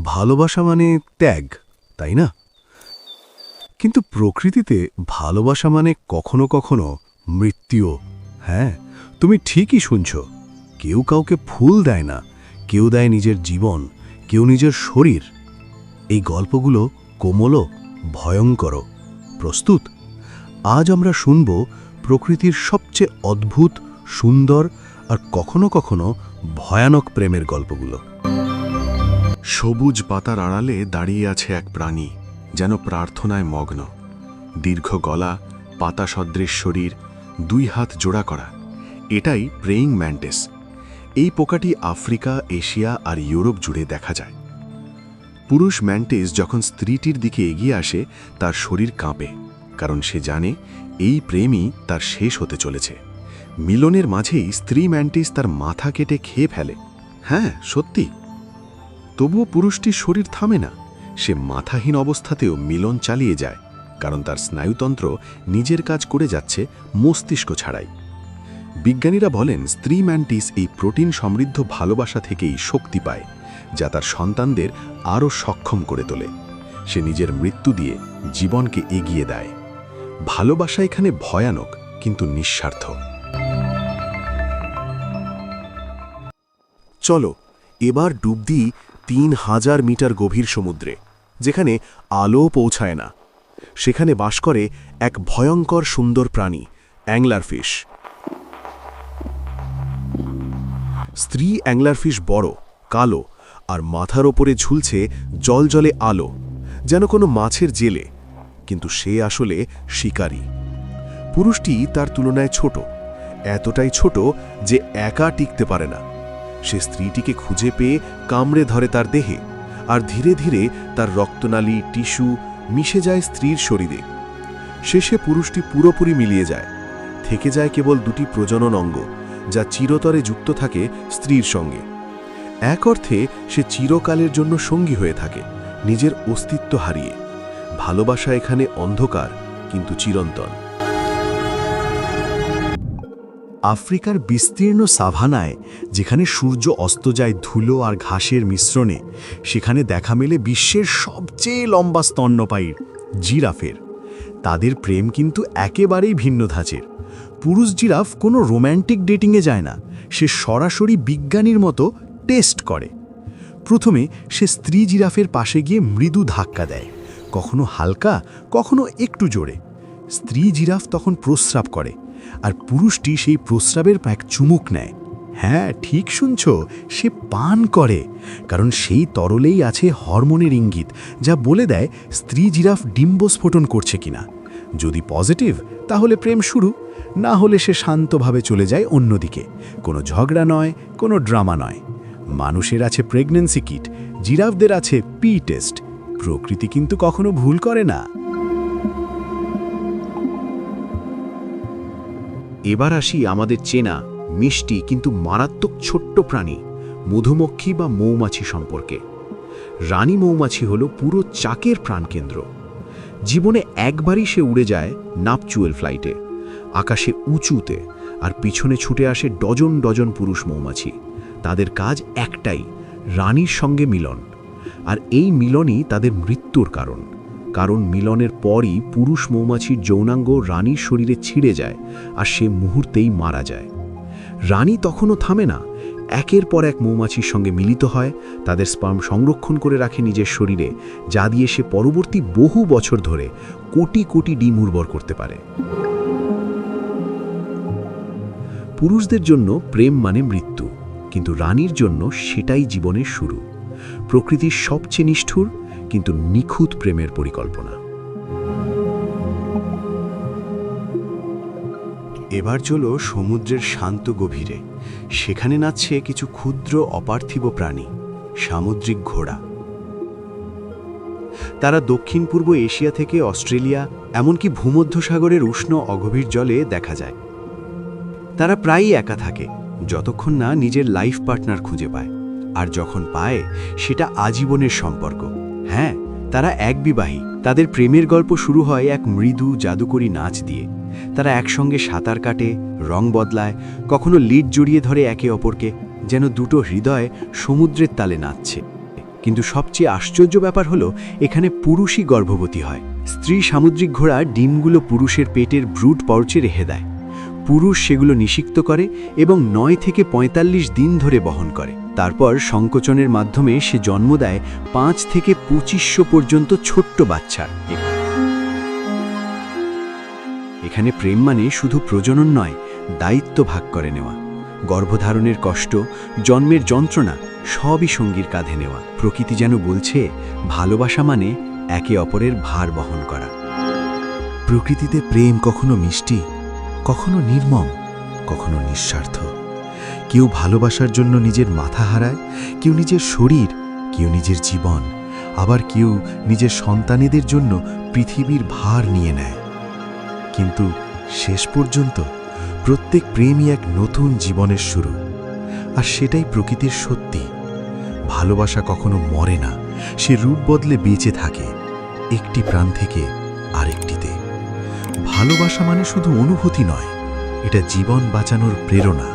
ভালোবাসা মানে ত্যাগ, তাই না? কিন্তু প্রকৃতিতে ভালোবাসা মানে কখনো কখনো মৃত্যুও। হ্যাঁ তুমি ঠিকই শুনছ। কেউ কাউকে ফুল দেয় না, কেউ দেয় নিজের জীবন, কেউ নিজের শরীর। এই গল্পগুলো কোমলও ভয়ঙ্কর প্রস্তুত? আজ আমরা শুনব প্রকৃতির সবচেয়ে অদ্ভুত, সুন্দর আর কখনো কখনো ভয়ানক প্রেমের গল্পগুলো। সবুজ পাতার আড়ালে দাঁড়িয়ে আছে এক প্রাণী, যেন প্রার্থনায় মগ্ন। দীর্ঘ গলা, পাতা সদৃশ শরীর, দুই হাত জোড়া করা। এটাই প্রেইং ম্যান্টেস। এই পোকাটি আফ্রিকা, এশিয়া আর ইউরোপ জুড়ে দেখা যায়। পুরুষ ম্যান্টেস যখন স্ত্রীটির দিকে এগিয়ে আসে, তার শরীর কাঁপে, কারণ সে জানে এই প্রেমই তার শেষ হতে চলেছে। মিলনের মাঝেই স্ত্রী ম্যান্টিস তার মাথা কেটে খেয়ে ফেলে। হ্যাঁ সত্যি। তবুও পুরুষটির শরীর থামে না। সে মাথাহীন অবস্থাতেও মিলন চালিয়ে যায়, কারণ তার স্নায়ুতন্ত্র নিজের কাজ করে যাচ্ছে মস্তিষ্ক ছাড়াই। বিজ্ঞানীরা বলেন, স্ত্রী ম্যান্টিস এই প্রোটিন সমৃদ্ধ ভালোবাসা থেকেই শক্তি পায়, যা তার সন্তানদের আরও সক্ষম করে তোলে। সে নিজের মৃত্যু দিয়ে জীবনকে এগিয়ে দেয়। ভালোবাসা এখানে ভয়ানক, কিন্তু নিঃস্বার্থ। চলো, এবার ডুব দিই তিন হাজার মিটার গভীর সমুদ্রে, যেখানে আলো পৌঁছায় না। সেখানে বাস করে এক ভয়ঙ্কর সুন্দর প্রাণী, অ্যাংলারফিশ। স্ত্রী অ্যাংলার অ্যাংলারফিশ বড়, কালো, আর মাথার ওপরে ঝুলছে জলজলে আলো, যেন কোনো মাছের জেলে, কিন্তু সে আসলে শিকারী। পুরুষটি তার তুলনায় ছোট, এতটাই ছোট যে একা টিকতে পারে না। সে স্ত্রীটিকে খুঁজে পেয়ে কামড়ে ধরে তার দেহে, আর ধীরে ধীরে তার রক্তনালী, টিস্যু মিশে যায় স্ত্রীর শরীরে। শেষে পুরুষটি পুরোপুরি মিলিয়ে যায়। থেকে যায় কেবল দুটি প্রজনন অঙ্গ, যা চিরতরে যুক্ত থাকে স্ত্রীর সঙ্গে। এক অর্থে, সে চিরকালের জন্য সঙ্গী হয়ে থাকে, নিজের অস্তিত্ব হারিয়ে। ভালোবাসা এখানে অন্ধকার, কিন্তু চিরন্তন। আফ্রিকার বিস্তীর্ণ সাভানায়, যেখানে সূর্য অস্ত যায় ধুলো আর ঘাসের মিশ্রণে, সেখানে দেখা মেলে বিশ্বের সবচেয়ে লম্বা স্তন্যপায়ীর জিরাফের। তাদের প্রেম কিন্তু একেবারেই ভিন্ন ধাঁচের পুরুষ জিরাফ কোনো রোম্যান্টিক ডেটিংয়ে যায় না, সে সরাসরি বিজ্ঞানীর মতো টেস্ট করে। প্রথমে সে স্ত্রী জিরাফের পাশে গিয়ে মৃদু ধাক্কা দেয়, কখনো হালকা, কখনো একটু জোরে। স্ত্রী জিরাফ তখন প্রস্রাব করে আর পুরুষটি সেই প্রস্রাবের এক চুমুক নেয়। হ্যাঁ ঠিক শুনছ, সে পান করে, কারণ সেই তরলেই আছে হরমোনের ইঙ্গিত, যা বলে দেয় স্ত্রী জিরাফ ডিম্বস্ফোটন করছে কিনা। যদি পজিটিভ, তাহলে প্রেম শুরু, না হলে সে শান্তভাবে চলে যায় অন্যদিকে। কোনো ঝগড়া নয়, কোনো ড্রামা নয়। মানুষের আছে প্রেগন্যান্সি কিট, জিরাফদের আছে পি টেস্ট। প্রকৃতি কিন্তু কখনো ভুল করে না। এবার আসি আমাদের চেনা, মিষ্টি, কিন্তু মারাত্মক ছোট্ট প্রাণী, মধুমক্ষী বা মৌমাছি সম্পর্কে। রানী মৌমাছি হল পুরো চাকের প্রাণকেন্দ্র। জীবনে একবারই সে উড়ে যায় নাপচুয়েল ফ্লাইটে আকাশে উঁচুতে আর পিছনে ছুটে আসে ডজন ডজন পুরুষ মৌমাছি। তাদের কাজ একটাই, রানীর সঙ্গে মিলন। আর এই মিলনই তাদের মৃত্যুর কারণ। কারণ মিলনের পরই পুরুষ মৌমাছির যৌনাঙ্গ রানীর শরীরে ছিঁড়ে যায় আর সে মুহূর্তেই মারা যায়। রানী তখনও থামে না। একের পর এক মৌমাছির সঙ্গে মিলিত হয়, তাদের স্পার্ম সংরক্ষণ করে রাখে নিজের শরীরে, যা দিয়ে সে পরবর্তী বহু বছর ধরে কোটি কোটি ডিম উর্বর করতে পারে। পুরুষদের জন্য প্রেম মানে মৃত্যু, কিন্তু রানীর জন্য সেটাই জীবনের শুরু। প্রকৃতির সবচেয়ে নিষ্ঠুর কিন্তু নিখুঁত প্রেমের পরিকল্পনা। এবার চলো সমুদ্রের শান্ত গভীরে। সেখানে নাচছে কিছু ক্ষুদ্র অপার্থিব প্রাণী, সামুদ্রিক ঘোড়া। তারা দক্ষিণ পূর্ব এশিয়া থেকে অস্ট্রেলিয়া, এমনকি ভূমধ্যসাগরের উষ্ণ অগভীর জলে দেখা যায়। তারা প্রায়ই একা থাকে, যতক্ষণ না নিজের লাইফ পার্টনার খুঁজে পায়, আর যখন পায়, সেটা আজীবনের সম্পর্ক। হ্যাঁ তারা এক বিবাহী। তাদের প্রেমের গল্প শুরু হয় এক মৃদু জাদুকরী নাচ দিয়ে। তারা একসঙ্গে সাঁতার কাটে, রং বদলায়, কখনো লিড জড়িয়ে ধরে একে অপরকে, যেন দুটো হৃদয় সমুদ্রের তালে নাচছে। কিন্তু সবচেয়ে আশ্চর্য ব্যাপার হলো, এখানে পুরুষই গর্ভবতী হয়। স্ত্রী সামুদ্রিক ঘোড়া ডিমগুলো পুরুষের পেটের ব্রুট পাউচে রেখে দেয়। পুরুষ সেগুলো নিষিক্ত করে এবং নয় থেকে ৪৫ দিন ধরে বহন করে। তারপর সংকোচনের মাধ্যমে সে জন্ম দেয় পাঁচ থেকে পঁচিশশো পর্যন্ত ছোট্ট বাচ্চা এখানে প্রেম মানে শুধু প্রজনন নয়, দায়িত্ব ভাগ করে নেওয়া। গর্ভধারণের কষ্ট, জন্মের যন্ত্রণা, সবই সঙ্গীর কাঁধে নেওয়া। প্রকৃতি যেন বলছে, ভালোবাসা মানে একে অপরের ভার বহন করা। প্রকৃতিতে প্রেম কখনো মিষ্টি, কখনো নির্মম, কখনো নিঃস্বার্থ। কেউ ভালোবাসার জন্য নিজের মাথা হারায়, কেউ নিজের শরীর, কেউ নিজের জীবন, আবার কেউ নিজের সন্তানেদের জন্য পৃথিবীর ভার নিয়ে নেয়। কিন্তু শেষ পর্যন্ত প্রত্যেক প্রেমই এক নতুন জীবনের শুরু। আর সেটাই প্রকৃতির সত্যি। ভালোবাসা কখনো মরে না, সে রূপ বদলে বেঁচে থাকে, একটি প্রাণ থেকে আরেকটিতে। ভালোবাসা মানে শুধু অনুভূতি নয়, এটা জীবন বাঁচানোর প্রেরণা।